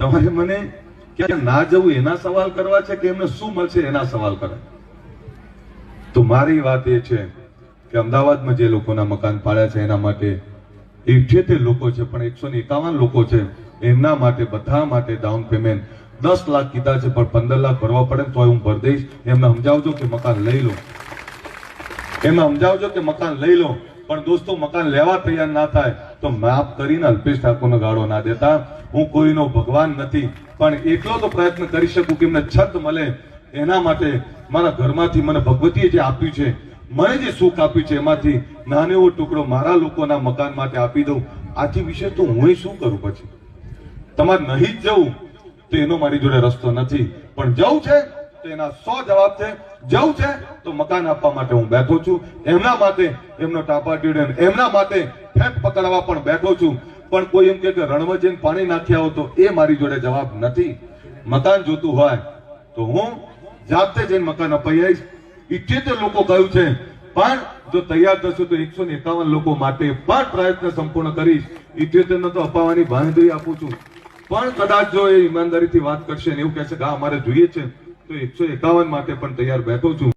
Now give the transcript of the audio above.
તમારે મને ક્યાં ના જવું એના સવાલ કરવા છે કે એમને શું મળશે એના સવાલ કરે તો મારી વાત એ છે કે અમદાવાદમાં જે લોકોના મકાન પાડ્યા છે એના માટે ઇઠ્યોતેર લોકો છે, પણ એકસો ને એકાવન લોકો છે, એમના માટે બધા માટે ડાઉન પેમેન્ટ દસ લાખ કીધા છે, પણ પંદર લાખ ભરવા પડે તો હું ભરી દઈશ. એમને સમજાવજો કે મકાન લઈ લો. એમને સમજાવજો કે મકાન લઈ લો. પણ દોસ્તો, મકાન લેવા તૈયાર ના થાય. તો માફ કરીને અલ્પેશ ઠાકોરનો ગાળો ના દેતા. હું કોઈનો ભગવાન નથી, પણ એટલો તો પ્રયત્ન કરી શકું કે મને છત મળે. એના માટે મારા ઘરમાંથી મને ભગવતીએ જે આપ્યું છે, મને જે સુખ આપ્યું છે, એમાંથી નાનો એવો ટુકડો મારા લોકોના મકાન માટે આપી દઉં. આથી વિશે તો હું શું કરું પછી? તમારે નહીં જ જવું, તો એનો મારી જોડે રસ્તો નથી. પણ જવું છે? તો એના સો જવાબ છે. જવું છે તો મકાન આપવા માટે હું બેઠો છું. એમના માટે એમનો ટાપા ટ્યુડન એમના માટે ફેંક પકડવા પણ બેઠો છું. પણ કોઈ એમ કે રણમાં પાણી નાખી આવો તો એ મારી જોડે જવાબ નથી. મકાન જોતું હોય તો હું જાતે જઈને મકાન અપાઈ આવીશ. ઇઠ્યોતેર લોકો કહ્યું છે. પણ જો તૈયાર થશો તો એકસો ને એકાવન લોકો માટે પણ પ્રયત્ન સંપૂર્ણ કરીશ. ઇઠ્યોતેર નો તો અપાવવાની બાંહેધરી આપું છું. પણ કદાચ જો એ ઈમાનદારીથી વાત કરશે ને એવું કહેશે કે હા અમારે જોઈએ છે. તો એકસો એકાવન માટે પણ તૈયાર બેઠો છું.